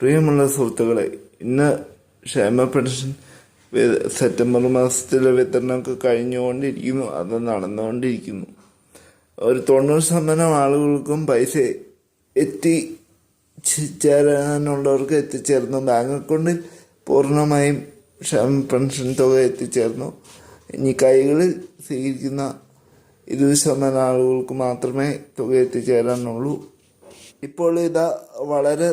പ്രിയമുള്ള സുഹൃത്തുക്കളെ ഇന്ന് ക്ഷേമ പെൻഷൻ സെപ്റ്റംബർ മാസത്തിലെ വിതരണമൊക്കെ കഴിഞ്ഞുകൊണ്ടിരിക്കുന്നു അത് നടന്നുകൊണ്ടിരിക്കുന്നു. ഒരു തൊണ്ണൂറ് ശതമാനം ആളുകൾക്കും പൈസ എത്തി ചേരാനുള്ളവർക്ക് എത്തിച്ചേർന്നു. ബാങ്ക് അക്കൗണ്ടിൽ പൂർണമായും ക്ഷേമ പെൻഷൻ തുക എത്തിച്ചേർന്നു. ഇനി കൈകളിൽ സ്വീകരിക്കുന്ന ഇരുപത് ശതമാനം ആളുകൾക്ക് മാത്രമേ തുക എത്തിച്ചേരാനുള്ളൂ. ഇപ്പോൾ ഇതാ വളരെ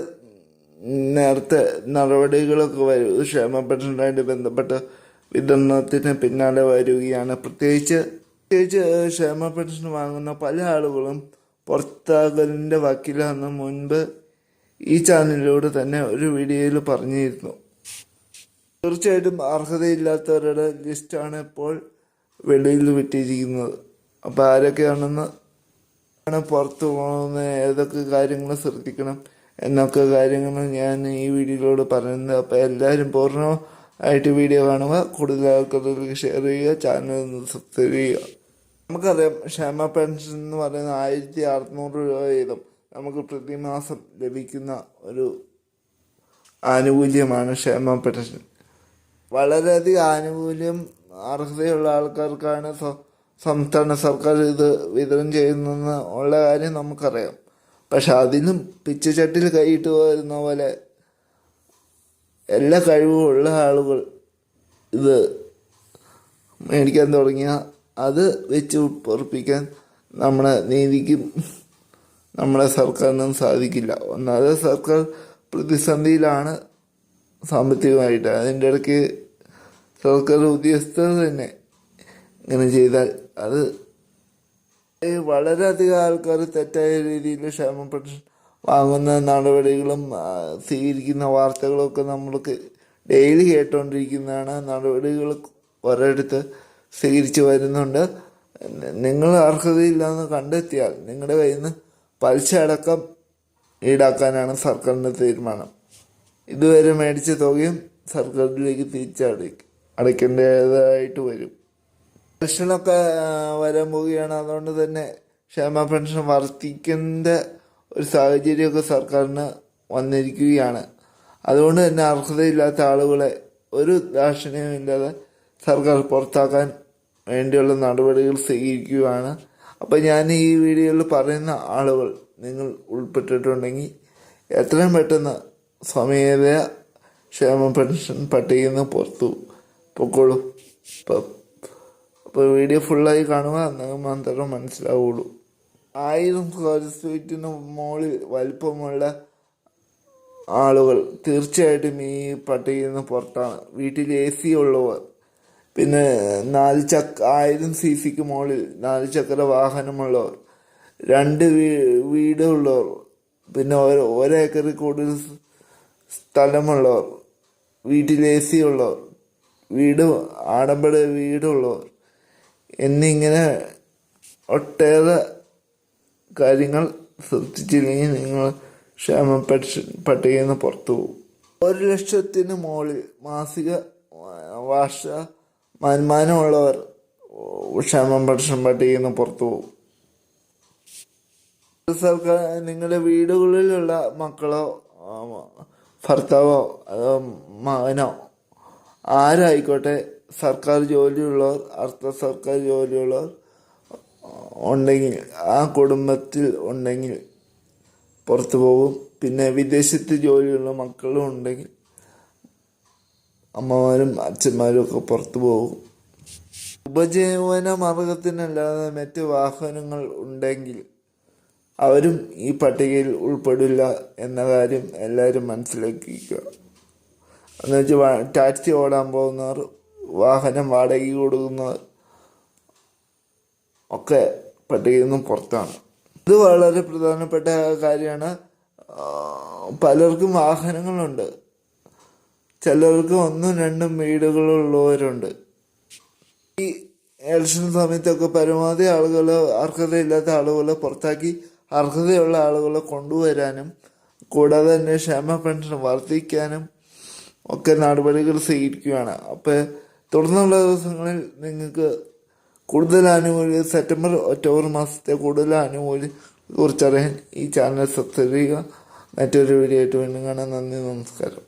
നേരത്തെ നടപടികളൊക്കെ വരും ക്ഷേമ പെൻഷനുമായിട്ട് ബന്ധപ്പെട്ട വിതരണത്തിന് പിന്നാലെ വരികയാണ്. പ്രത്യേകിച്ച് പ്രത്യേകിച്ച് ക്ഷേമ പെൻഷൻ വാങ്ങുന്ന പല ആളുകളും പുറത്താകലിന്റെ വക്കീലാണെന്ന് മുൻപ് ഈ ചാനലിലൂടെ തന്നെ ഒരു വീഡിയോയിൽ പറഞ്ഞിരുന്നു. തീർച്ചയായിട്ടും അർഹതയില്ലാത്തവരുടെ ലിസ്റ്റാണ് ഇപ്പോൾ വെളിയിൽ വിട്ടിരിക്കുന്നത്. അപ്പോൾ ആരൊക്കെയാണെന്ന് പുറത്തു പോകുന്ന ഏതൊക്കെ കാര്യങ്ങൾ ശ്രദ്ധിക്കണം എന്നൊക്കെ കാര്യങ്ങൾ ഞാൻ ഈ വീഡിയോയിലൂടെ പറയുന്നത്. അപ്പോൾ എല്ലാവരും പൂർണമായിട്ട് വീഡിയോ കാണുക കൂടുതൽ ആൾക്കാർക്ക് ഷെയർ ചെയ്യുക ചാനൽ സബ്സ്ക്രൈബ് ചെയ്യുക. നമുക്കറിയാം ക്ഷേമ പെൻഷൻ എന്ന് പറയുന്ന ആയിരത്തി അറുന്നൂറ് രൂപ വീതം നമുക്ക് പ്രതിമാസം ലഭിക്കുന്ന ഒരു ആനുകൂല്യമാണ് ക്ഷേമ പെൻഷൻ. വളരെയധികം ആനുകൂല്യം അർഹതയുള്ള ആൾക്കാർക്കാണ് സംസ്ഥാന സർക്കാർ ഇത് വിതരണം ചെയ്യുന്നതെന്ന് ഉള്ള കാര്യം നമുക്കറിയാം. പക്ഷെ അതിനും പിച്ചച്ചട്ടിൽ കൈയിട്ട് വരുന്ന പോലെ എല്ലാ കഴിവുമുള്ള ആളുകൾ ഇത് മേടിക്കാൻ തുടങ്ങിയ അത് വെച്ച് പൊറപ്പിക്കാൻ നമ്മുടെ നീതിക്കും നമ്മുടെ സർക്കാരിനും സാധിക്കില്ല. ഒന്നാമത് സർക്കാർ പ്രതിസന്ധിയിലാണ് സാമ്പത്തികമായിട്ട്. അതിന്റെ ഇടയ്ക്ക് സർക്കാർ ഉദ്യോഗസ്ഥർ തന്നെ ഇങ്ങനെ ചെയ്താൽ അത് വളരെയധികം ആൾക്കാർ തെറ്റായ രീതിയിൽ ക്ഷേമ പെൻഷൻ വാങ്ങുന്ന നടപടികളും സ്വീകരിക്കുന്ന വാർത്തകളൊക്കെ നമ്മൾക്ക് ഡെയിലി കേട്ടുകൊണ്ടിരിക്കുന്നതാണ് നടപടികൾ ഒരിടത്ത് സ്വീകരിച്ചു വരുന്നുണ്ട്. നിങ്ങൾ അർഹതയില്ലെന്ന് കണ്ടെത്തിയാൽ നിങ്ങളുടെ കയ്യിൽ നിന്ന് പലിശ അടക്കം ഈടാക്കാനാണ് സർക്കാരിന്റെ തീരുമാനം. ഇതുവരെ മേടിച്ച തുകയും സർക്കാരിലേക്ക് തിരിച്ചട അടയ്ക്കേണ്ടതായിട്ട് വരും. പെൻഷനൊക്കെ വരാൻ പോവുകയാണ് അതുകൊണ്ട് തന്നെ ക്ഷേമ പെൻഷൻ വർദ്ധിക്കേണ്ട ഒരു സാഹചര്യമൊക്കെ സർക്കാരിന് വന്നിരിക്കുകയാണ്. അതുകൊണ്ട് തന്നെ അർഹതയില്ലാത്ത ആളുകളെ ഒരു ദാക്ഷിണ്യവും ഇല്ലാതെ സർക്കാർ പുറത്താക്കാൻ വേണ്ടിയുള്ള നടപടികൾ സ്വീകരിക്കുകയാണ്. അപ്പം ഞാൻ ഈ വീഡിയോയിൽ പറയുന്ന ആളുകൾ നിങ്ങൾ ഉൾപ്പെട്ടിട്ടുണ്ടെങ്കിൽ എത്രയും പെട്ടെന്ന് സ്വമേധയ ക്ഷേമ പെൻഷൻ പട്ടികയിൽ നിന്ന് പുറത്തു പൊക്കോളൂ. ഇപ്പം അപ്പോൾ വീഡിയോ ഫുള്ളായി കാണുക എന്നാൽ മാത്രം മനസ്സിലാവുള്ളൂ. ആയിരം സ്ക്വയർ ഫീറ്റിന് മുകളിൽ വലിപ്പമുള്ള ആളുകൾ തീർച്ചയായിട്ടും ഈ പട്ടികയിൽ നിന്ന് പുറത്താണ്. വീട്ടിൽ എ സി ഉള്ളവർ. പിന്നെ നാല് ചക്ര ആയിരം സി സിക്ക് മുകളിൽ നാല് ചക്ര വാഹനമുള്ളവർ. രണ്ട് വീ വീടുള്ളവർ. പിന്നെ ഒരു ഒരേക്കറിൽ കൂടുതൽ സ്ഥലമുള്ളവർ. വീട്ടിൽ എ സി ഉള്ളവർ. വീട് ആഡംബര വീടുള്ളവർ. എന്നിങ്ങനെ ഒട്ടേറെ കാര്യങ്ങൾ ശ്രദ്ധിച്ചില്ലെങ്കിൽ നിങ്ങൾ ക്ഷേമ പട്ടികയിൽ നിന്ന് പുറത്തു പോകും. ഒരു ലക്ഷത്തിന് മുകളിൽ മാസിക വാർഷ വരുമാനമുള്ളവർ ക്ഷേമ പെൻഷൻ പട്ടികയിൽ നിന്ന് പുറത്തു പോകും. സർക്കാർ നിങ്ങളുടെ വീടുകളിലുള്ള മക്കളോ ഭർത്താവോ അതോ മകനോ ആരായിക്കോട്ടെ സർക്കാർ ജോലിയുള്ളവർ അർദ്ധ സർക്കാർ ജോലിയുള്ളവർ ഉണ്ടെങ്കിൽ ആ കുടുംബത്തിൽ ഉണ്ടെങ്കിൽ പുറത്തു പോകും. പിന്നെ വിദേശത്ത് ജോലിയുള്ള മക്കളും ഉണ്ടെങ്കിൽ അമ്മമാരും അച്ഛന്മാരും ഒക്കെ പുറത്തു പോകും. ഉപജീവന മാർഗത്തിനല്ലാതെ മറ്റ് വാഹനങ്ങൾ ഉണ്ടെങ്കിൽ അവരും ഈ പട്ടികയിൽ ഉൾപ്പെടില്ല എന്ന കാര്യം എല്ലാവരും മനസ്സിലാക്കിക്കുക എന്നുവെച്ചാൽ ടാക്സി ഓടാൻ പോകുന്നവർ വാഹനം വാടകയ്ക്ക് കൊടുക്കുന്നത് ഒക്കെ പട്ടികയിൽ നിന്നും പുറത്താണ്. ഇത് വളരെ പ്രധാനപ്പെട്ട കാര്യമാണ്. പലർക്കും വാഹനങ്ങളുണ്ട്. ചിലർക്ക് ഒന്നും രണ്ടും വീടുകളുള്ളവരുണ്ട്. ഈ ഇലക്ഷൻ സമയത്തൊക്കെ പരമാവധി ആളുകൾ അർഹതയില്ലാത്ത ആളുകളെ പുറത്താക്കി അർഹതയുള്ള ആളുകളെ കൊണ്ടുവരാനും കൂടാതെ തന്നെ ക്ഷേമ പെൻഷൻ വർദ്ധിക്കാനും ഒക്കെ നടപടികൾ സ്വീകരിക്കുകയാണ്. അപ്പോൾ തുടർന്നുള്ള ദിവസങ്ങളിൽ നിങ്ങൾക്ക് കൂടുതൽ ആനുകൂല്യം സെപ്റ്റംബർ ഒക്ടോബർ മാസത്തെ കൂടുതൽ ആനുകൂല്യം കുറിച്ചറിയാൻ ഈ ചാനൽ സബ്സ്ക്രൈബ് ചെയ്യുക. മറ്റൊരു വീഡിയോ ആയിട്ട് വീണ്ടും കാണാൻ നന്ദി നമസ്കാരം.